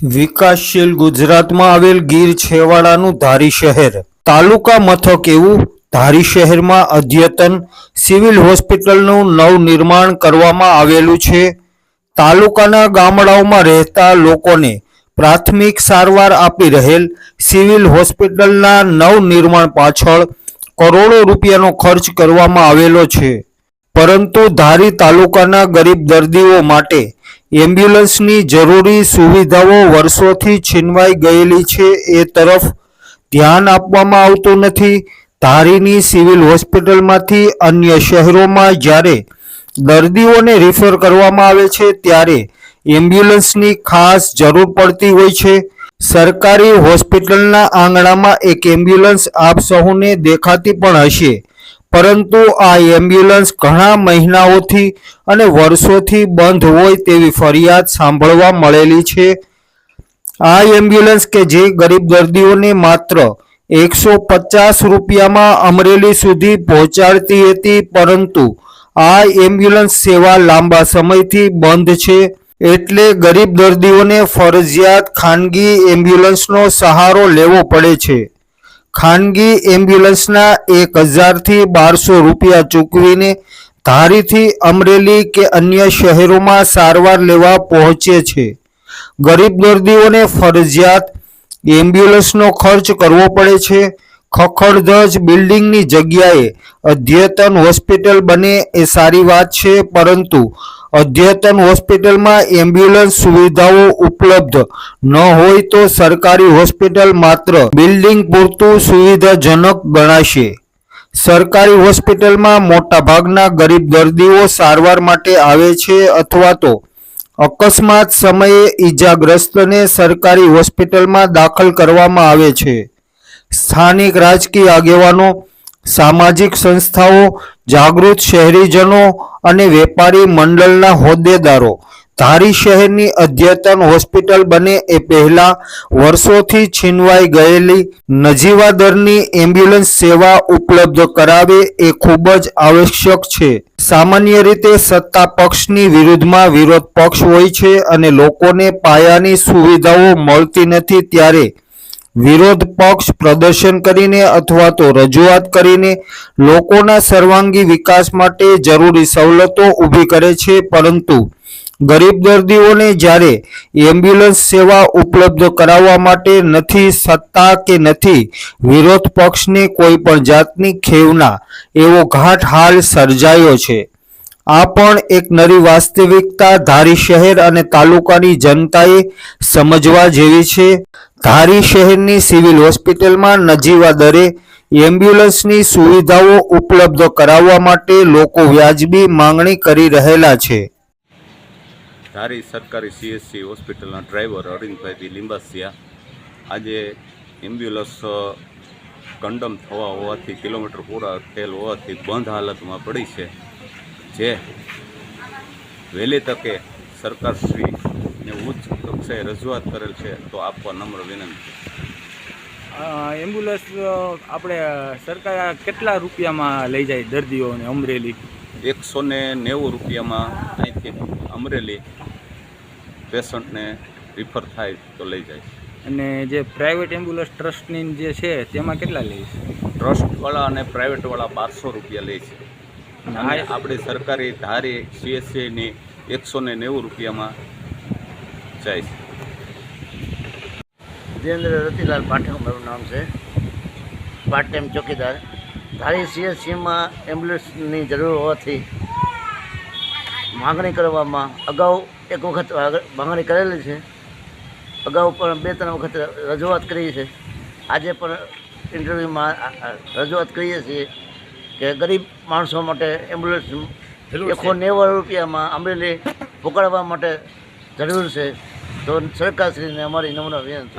વિકાસશીલ ગુજરાતમાં આવેલ ગીર છેવાડાનું ધારી શહેર. તાલુકા મથક એવું ધારી શહેરમાં અદ્યતન સિવિલ હોસ્પિટલનું નવનિર્માણ કરવામાં આવેલું છે. તાલુકાના ગામડાઓમાં રહેતા લોકોને પ્રાથમિક સારવાર આપી રહેલ સિવિલ હોસ્પિટલના નવનિર્માણ પાછળ કરોડો રૂપિયાનો ખર્ચ કરવામાં આવેલો છે. પરંતુ ધારી તાલુકાના ગરીબ દર્દીઓ માટે એમ્બ્યુલન્સની જરૂરી સુવિધાઓ વર્ષોથી છીનવાઈ ગયેલી છે. એ તરફ ધ્યાન આપવામાં આવતું નથી. ધારીની સિવિલ હોસ્પિટલમાંથી અન્ય શહેરોમાં જ્યારે દર્દીઓને રિફર કરવામાં આવે છે, ત્યારે એમ્બ્યુલન્સની ખાસ જરૂર પડતી હોય છે. સરકારી હોસ્પિટલના આંગણામાં એક એમ્બ્યુલન્સ આપ સહુને દેખાતી પણ હશે. પરંતુ આ એમ્બ્યુલન્સ ઘણા મહિનાઓથી અને વર્ષોથી બંધ હોય તેવી ફરિયાદ સાંભળવા મળેલી છે. આ એમ્બ્યુલન્સ કે જે ગરીબ દર્દીઓને માત્ર એકસો પચાસ રૂપિયામાં અમરેલી સુધી પહોંચાડતી હતી, પરંતુ આ એમ્બ્યુલન્સ સેવા લાંબા સમયથી બંધ છે. એટલે ગરીબ દર્દીઓને ફરજિયાત ખાનગી એમ્બ્યુલન્સનો સહારો લેવો પડે છે. ખાનગી એમ્બ્યુલન્સના એક હજારથી બારસો રૂપિયા ચૂકવીને ધારીથી અમરેલી કે અન્ય શહેરોમાં સારવાર લેવા પહોંચે છે. ગરીબ દર્દીઓને ફરજિયાત એમ્બ્યુલન્સનો ખર્ચ કરવો પડે છે. ખખડધજ બિલ્ડિંગની જગ્યાએ અદ્યતન હોસ્પિટલ બને એ સારી વાત છે, પરંતુ અદ્યતન હોસ્પિટલમાં એમ્બ્યુલન્સ સુવિધાઓ ઉપલબ્ધ. ન હોય તો સરકારી હોસ્પિટલ માત્ર બિલ્ડિંગ પૂરતું સુવિધાજનક ગણાશે. સરકારી હોસ્પિટલમાં મોટાભાગના ગરીબ દર્દીઓ સારવાર માટે આવે છે અથવા તો અકસ્માત સમયે ઈજાગ્રસ્તને સરકારી હોસ્પિટલમાં દાખલ કરવામાં આવે છે. સ્થાનિક રાજકીય આગેવાનો સામાજિક સંસ્થાઓ, જાગૃત શહેરીજનો અને વેપારી મંડળના હોદ્દેદારો. ધારી શહેરની અદ્યતન હોસ્પિટલ બને એ પહેલા વર્ષોથી છીનવાઈ ગયેલી નજીવા દરની એમ્બ્યુલન્સ સેવા ઉપલબ્ધ કરાવે એ ખૂબ જ આવશ્યક છે. સામાન્ય રીતે સત્તા પક્ષની વિરુદ્ધમાં વિરોધ પક્ષ હોય છે અને લોકોને પાયાની સુવિધાઓ મળતી નથી ત્યારે વિરોધ પક્ષ પ્રદર્શન કરીને અથવા તો રજૂઆત કરીને લોકોના સર્વાંગી વિકાસ માટે જરૂરી સવલતો ઊભી કરે છે, પરંતુ ગરીબ દર્દીઓને જ્યારે એમ્બ્યુલન્સ સેવા ઉપલબ્ધ કરાવવા માટે નથી સત્તા કે નથી વિરોધ પક્ષને કોઈ પણ જાતની ખેવના એવો ઘાટ હાલ સર્જાયો છે. આ પણ એક નરી વાસ્તવિકતા ધારી શહેર અને તાલુકાની જનતાએ સમજવા જેવી છે. ધારી શહેરની સિવિલ હોસ્પિટલમાં નજીવા દરે એમ્બ્યુલન્સની સુવિધાઓ ઉપલબ્ધ કરાવવા માટે લોકો વ્યાજબી માંગણી કરી રહેલા છે. ધારી સરકારી સીએસસી હોસ્પિટલના ડ્રાઈવર અરવિંદભાઈ લિંબાસિયા. આજે એમ્બ્યુલન્સ કંડમ થવા હોવાથી, કિલોમીટર પૂરા થયેલ હોવાથી બંધ હાલતમાં પડી છે. જે વહેલી તકે સરકારશ્રીને ઉચ્ચ રજૂઆત કરેલ છે તો આપવા નમ્ર વિનંતી. એમ્બ્યુલન્સ આપણે સરકાર કેટલા રૂપિયામાં લઈ જાય દર્દીઓને અમરેલી? એકસો ને નેવું રૂપિયામાં અહીંથી અમરેલી પેશન્ટને રિફર થાય તો લઈ જાય. અને જે પ્રાઇવેટ એમ્બ્યુલન્સ ટ્રસ્ટની જે છે તેમાં કેટલા લે છે? ટ્રસ્ટવાળા અને પ્રાઇવેટવાળા બારસો રૂપિયા લે છે. અને આપણી સરકારી ધારી સીએસસીની એકસો ને નેવું રૂપિયામાં જાય. છે રતિલાલ પાઠક મારું નામ છે. પાર્ટ ટાઈમ ચોકીદાર. ધારી સીએસસીમાં એમ્બ્યુલન્સની જરૂર હોવાથી માગણી કરવામાં અગાઉ એક વખત માગણી કરેલી છે. અગાઉ પણ બે ત્રણ વખત રજૂઆત કરી છે. આજે પણ ઇન્ટરવ્યૂમાં રજૂઆત કરીએ છીએ કે ગરીબ માણસો માટે એમ્બ્યુલન્સ એકસો નેવું રૂપિયામાં અમરેલી પકડવા માટે જરૂર છે. તો સરકારશ્રીને અમારી નમ્ર વિનંતી.